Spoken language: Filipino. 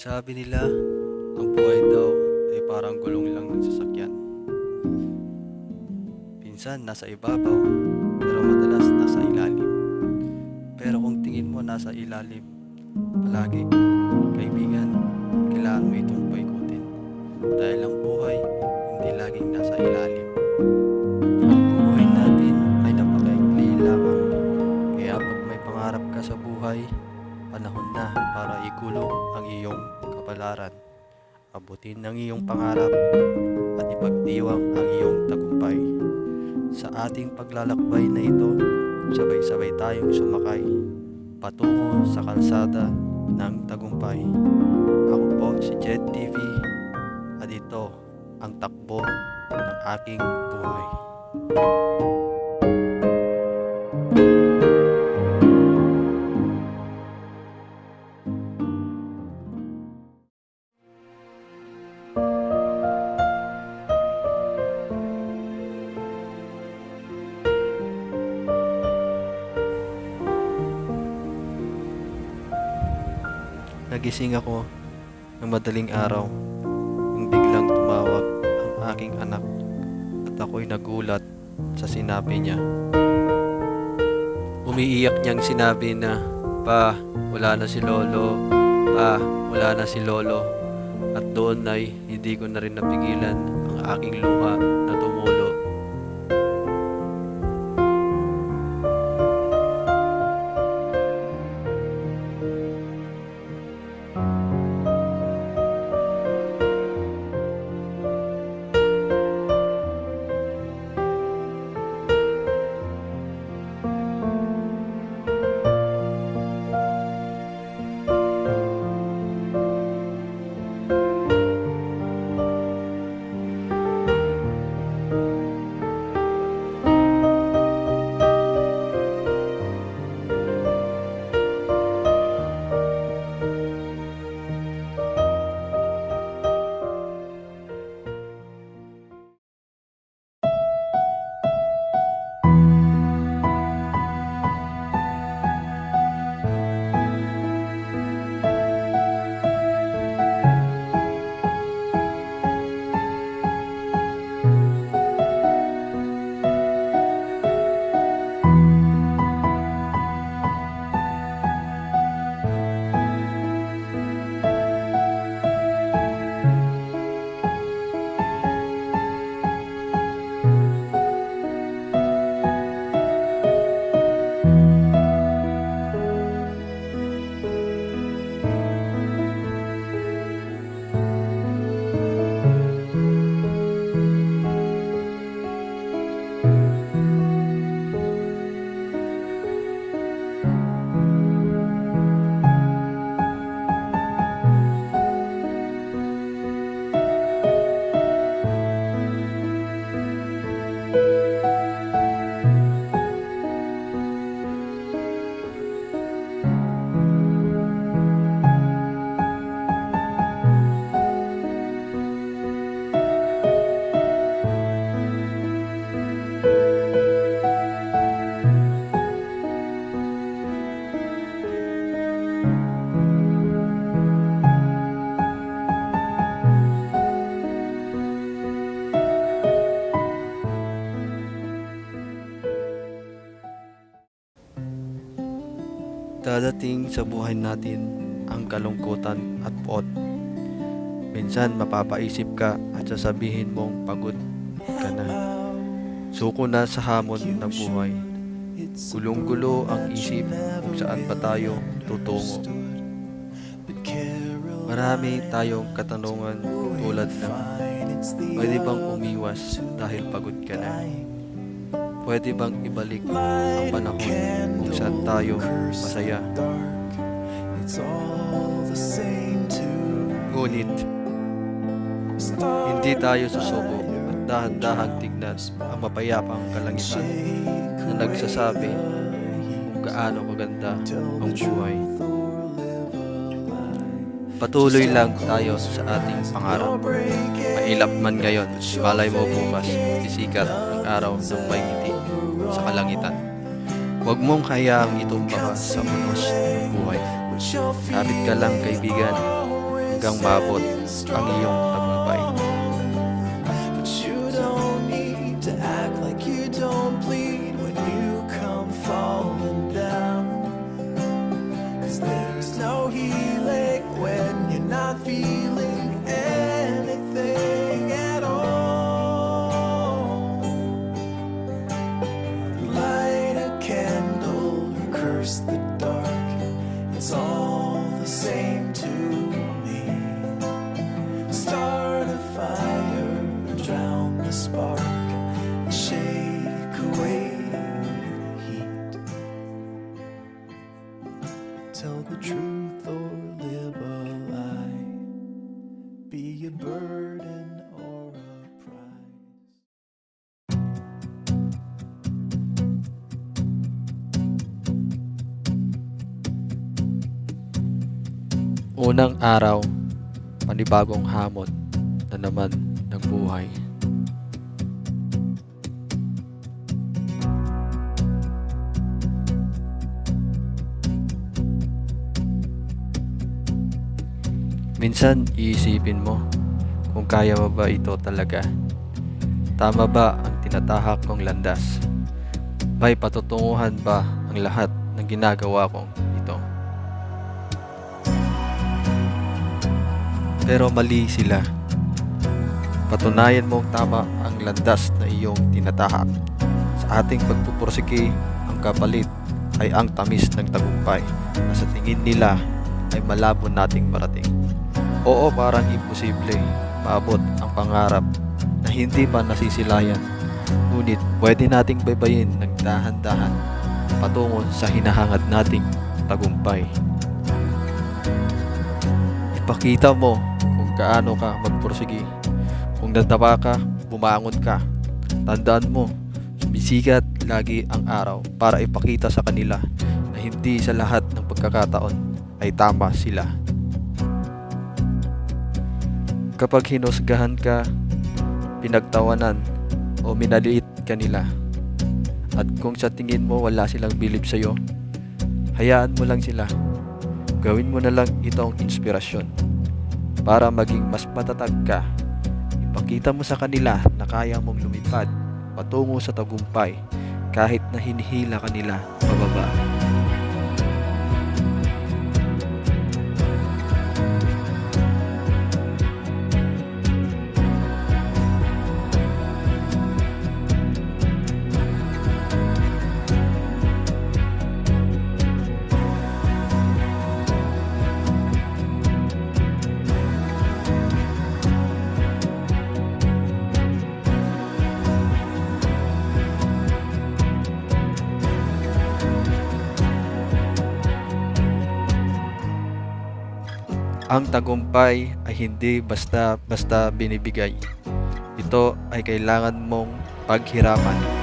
Sabi nila, ang buhay daw ay parang gulong lang ng sasakyan. Pinsan nasa ibabaw, pero madalas nasa ilalim. Pero kung tingin mo nasa ilalim, palagi, kaibigan, kailangan mo itong Abutin ang iyong pangarap at ipagdiwang ang iyong tagumpay. Sa ating paglalakbay na ito, sabay-sabay tayong sumakay patungo sa kalsada ng tagumpay. Ako po si Jet TV at ito ang takbo ng aking buhay. Nagising ako ng madaling araw nang biglang tumawag ang aking anak at ako'y nagulat sa sinabi niya. Umiiyak niyang sinabi na, Pa, wala na si Lolo. Pa, wala na si Lolo. At doon ay hindi ko na rin napigilan ang aking luha na tumulo. Dadating sa buhay natin ang kalungkutan at puot. Minsan mapapaisip ka at sasabihin mong pagod ka na. Suko na sa hamon ng buhay. Gulong-gulo ang isip kung saan ba tayo tutungo. Marami tayong katanungan tulad ng Pwede bang umiwas dahil pagod ka na? Pwede bang ibalik ang panahon kung saan tayo masaya? Ngunit, hindi tayo susuko at dahan-dahang tignan ang mapayapang kalangitan na nagsasabi kung gaano kaganda ang buhay. Patuloy lang tayo sa ating pangarap. Mailap man ngayon, malay mo bukas, sisikat ang araw ng may ngiti sa kalangitan. Huwag mong hayaang itumba ka sa unos ng buhay. Kapit ka lang kaibigan hanggang maabot ang iyong tagumpay. Unang araw, panibagong hamon na naman ng buhay. Minsan iisipin mo kung kaya mo ba ito talaga. Tama ba ang tinatahak kong landas? May patutunguhan ba ang lahat ng ginagawa kong Pero mali sila. Patunayan mong tama ang landas na iyong tinatahak. Sa ating pagpupursige, ang kapalit ay ang tamis ng tagumpay na sa tingin nila ay malabo nating marating. Oo, parang imposible maabot ang pangarap na hindi pa nasisilayan. Ngunit pwede nating baybayin ng dahan-dahan patungo sa hinahangad nating tagumpay. Ipakita mo kung gaano ka magpursige. Kung nadapa ka, bumangon ka. Tandaan mo, sumisikat lagi ang araw para ipakita sa kanila na hindi sa lahat ng pagkakataon ay tama sila. Kapag hinusgahan ka, pinagtawanan o minaliit ka nila, at kung sa tingin mo wala silang bilib sa'yo, hayaan mo lang sila. Gawin mo na lang itong inspirasyon para maging mas matatag ka. Ipakita mo sa kanila na kaya mong lumipad patungo sa tagumpay kahit na hinihila kanila pababa. Ang tagumpay ay hindi basta-basta binibigay. Ito ay kailangan mong paghirapan